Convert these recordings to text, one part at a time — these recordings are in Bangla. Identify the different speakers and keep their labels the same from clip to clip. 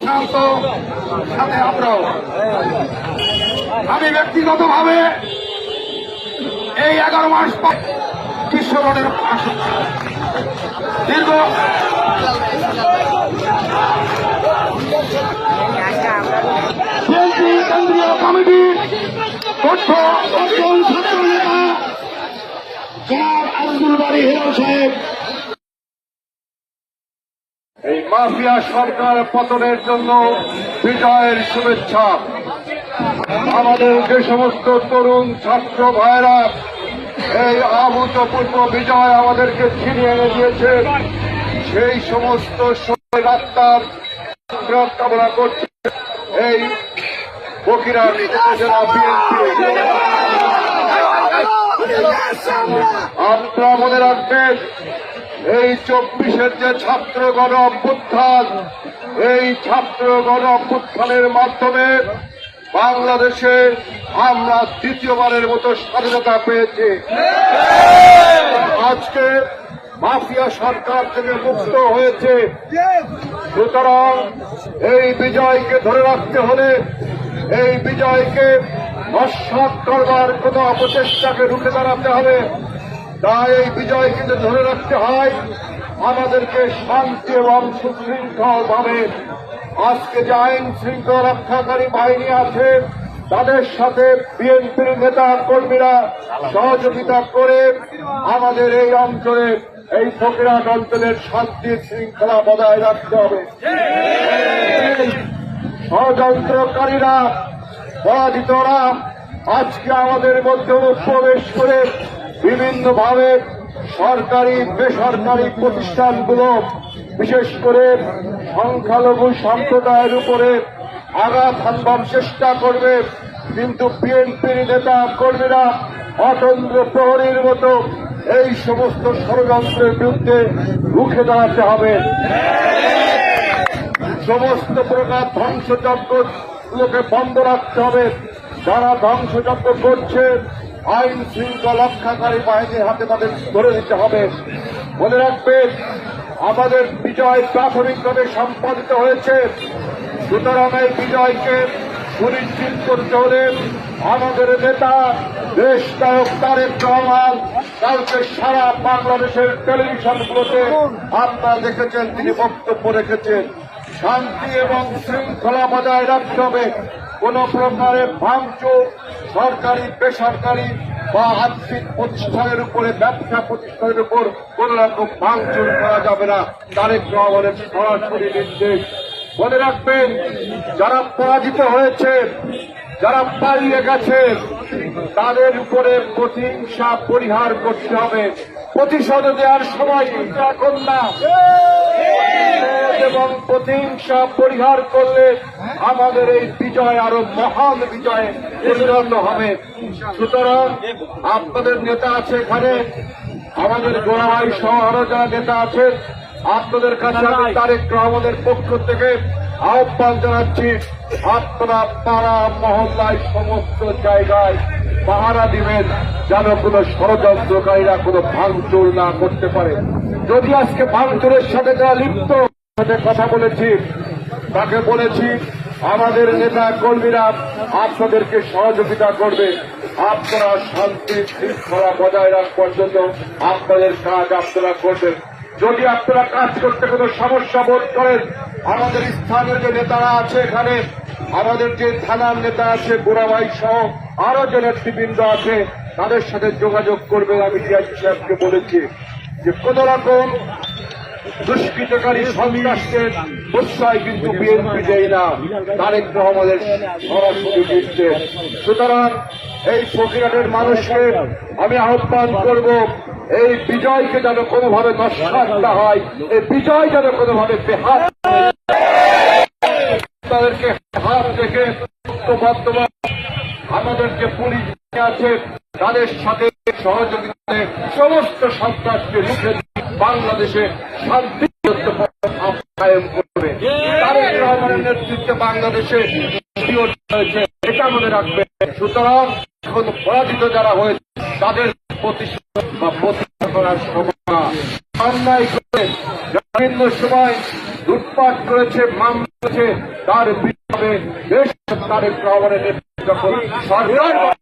Speaker 1: শান্ত সাথে আমরাও আমি ব্যক্তিগত ভাবে এই এগারো মাস পাশে দীর্ঘ বিএনপি কেন্দ্রীয় কমিটির তথ্য অঞ্চল ছাত্র নেতা জনাব আব্দুল বাড়ি হিরো সাহেব। এই মাফিয়া সরকার পতনের জন্য বিজয়ের শুভেচ্ছা। আমাদের যে সমস্ত তরুণ ছাত্র ভাইরা এই অভূতপূর্ব বিজয় আমাদেরকে ছিনিয়ে এনে দিয়েছে। সেই সমস্ত রাস্তার কামনা করছে। এই জেলা বিএনপি আপনারা মনে রাখবেন এই চব্বিশের যে ছাত্র গণ অভ্যুত্থান, এই ছাত্র গণ অভ্যুত্থানের মাধ্যমে বাংলাদেশে আমরা দ্বিতীয়বারের মতো স্বাধীনতা পেয়েছি। আজকে মাফিয়া সরকার থেকে মুক্ত হয়েছে। সুতরাং এই বিজয়কে ধরে রাখতে হলে, এই বিজয়কে নস্বাত করবার কোন অপচেষ্টাকে রুখে দাঁড়াতে হবে। তাই এই বিজয়কে যদি ধরে রাখতে হয়। আমাদেরকে শান্তি এবং সুশৃঙ্খল ভাবে আজকে যে আইন শৃঙ্খলা রক্ষাকারী বাহিনী আছে তাদের সাথে বিএনপির নেতা কর্মীরা সহযোগিতা করে আমাদের এই অঞ্চলে এই ফকিরাট অঞ্চলের শান্তি শৃঙ্খলা বজায় রাখতে হবে। ষড়যন্ত্রকারীরা পরাজিতরা আজকে আমাদের মধ্যে প্রবেশ করে বিভিন্নভাবে সরকারি বেসরকারি প্রতিষ্ঠানগুলো বিশেষ করে সংখ্যালঘু সম্প্রদায়ের উপরে আঘাত হানবার চেষ্টা করবে। কিন্তু বিএনপির নেতা কর্মীরা অতন্ত্র প্রহরীর মতো এই সমস্ত ষড়যন্ত্রের বিরুদ্ধে রুখে দাঁড়াতে হবে। সমস্ত প্রকার ধ্বংসযজ্ঞগুলোকে বন্ধ রাখতে হবে। যারা ধ্বংসযজ্ঞ করছে, আইন শৃঙ্খলা রক্ষাকারী বাহিনীর হাতে তাদের ধরে দিতে হবে। মনে রাখবেন, আমাদের বিজয় প্রাথমিকভাবে সম্পাদিত হয়েছে। সুতরাং এই বিজয়কে সুনিশ্চিত করতে হলে আমাদের নেতা দেশ নায়ক তারেক রহমান, কালকে সারা বাংলাদেশের টেলিভিশনগুলোতে আপনারা দেখেছেন, তিনি বক্তব্য রেখেছেন। শান্তি এবং শৃঙ্খলা বজায় রাখতে হবে। কোন প্রকারের ভাঙচুর, সরকারি, বেসরকারি বা আর্থিক প্রতিষ্ঠানের উপরে, ব্যবসা প্রতিষ্ঠানের উপর কোন রকম ভাঙচুর করা যাবে না। তারেক রহমানের সরাসরি নির্দেশ। মনে রাখবেন, যারা পরাজিত হয়েছে, যারা পালিয়ে গেছে, তাদের উপরে প্রতিহিংসা, পরিহার করতে হবে। প্রতিশোধ দেওয়ার সময় এখন না। এবং প্রতিহিংসা পরিহার করলে আমাদের এই বিজয় আরও মহান বিজয়ে পরিণত হবে। সুতরাং আপনাদের নেতা আছে এখানে আমাদের গোড়াভাই সহ আরও যারা নেতা আছেন আপনাদের কাছে আমি তারেক রহমানের পক্ষ থেকে আহ্বান জানাচ্ছি আপনারা পাড়া মহল্লায় সমস্ত জায়গায় পাহারা দিবেন যেন কোন ষড়যন্ত্রকারীরা কোনো ভাঙচুর না করতে পারে। যদি আজকে ভাঙচুরের সাথে যারা লিপ্ত সাথে কথা বলেছি, তাকে বলেছি, আমাদের নেতা কর্মীরা আপনাদেরকে সহযোগিতা করবে। আপনারা শান্তি শৃঙ্খলা বজায় রাখ পর্যন্ত আপনাদের কাজ আপনারা করবেন। যদি আপনারা কাজ করতে কোনো সমস্যা বোধ করেন, আমাদের স্থানীয় যে নেতারা আছে এখানে, আমাদের যে থানার নেতা আছে বুড়াভাই সহ আরও যে নেতৃবৃন্দ আছে, তাদের সাথে যোগাযোগ করবেন আমি ডিআইজি সাহেবকে বলেছি। যে কোন রকম দুষ্কৃতকারী সন্ত্রাসকে প্রশ্রয় কিন্তু বিএনপি দেয় না। তারেক রহমানের সরাসরি নির্দেশ সুতরাং এই প্রক্রিয়াটের মানুষকে আমি আহ্বান করব, এই বিজয়কে যেন কোনোভাবে নস্বাত না হয়, এই বিজয় যেন কোনোভাবে বেহাত তাদেরকে হাত রেখে ঐক্যবদ্ধভাবে আমাদেরকে পুলিশ আছে তাদের সাথে সহযোগিতায় সমস্ত সন্ত্রাসকে রুখে বাংলাদেশে করবে তারেক রহমানের নেতৃত্বে বাংলাদেশে হয়েছে, এটা আমাদের রাখবে সুতরাং এখন পরাজিত যারা হয়েছে, তাদের প্রতিশোধ বা প্রতিষ্ঠা করার সময়। অন্যায় করে বিভিন্ন সময় লুটপাট করেছে মামলা করেছে, তার বিরুদ্ধে দেশ তারেক রহমানের নেতৃত্বে সরকার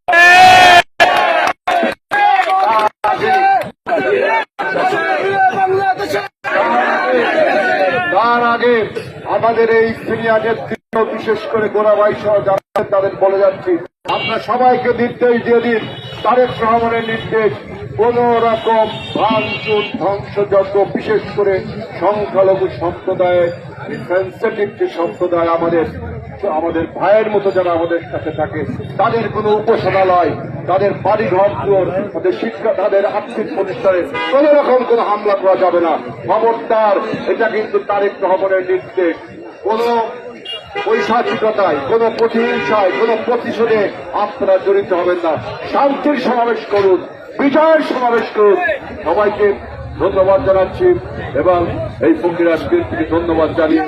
Speaker 1: আমাদের এই সিনিয়র নেতৃত্ব, বিশেষ করে গোড়াবাই সহ যারা তাদের বলে যাচ্ছি আপনার সবাইকে নির্দেশ দিয়ে দিন, তারেক রহমানের নির্দেশ, কোন রকম ভাঙচুর, ধ্বংসযজ্ঞ, বিশেষ করে সংখ্যালঘু সম্প্রদায়ের সেন্সিটিভ যে সম্প্রদায় আমাদের আমাদের ভাইয়ের মতো যারা আমাদের সাথে থাকে তাদের কোনো উপাসনালয় তাদের বাড়ি ঘর দুয়ার, তাদের শিক্ষা তাদের আর্থিক প্রতিষ্ঠানে কোন রকম কোনো হামলা করা যাবে না। খবরদার এটা কিন্তু তারেক রহমানের নির্দেশ। কোন পৈশাচিকতায় কোন প্রতিহিংসায় কোন প্রতিশোধে আপনারা জড়িত হবেন না। শান্তির সমাবেশ করুন বিজয়ের সমাবেশ করুন। সবাইকে ধন্যবাদ জানাচ্ছি এবং এই ফকির থেকে ধন্যবাদ জানিয়ে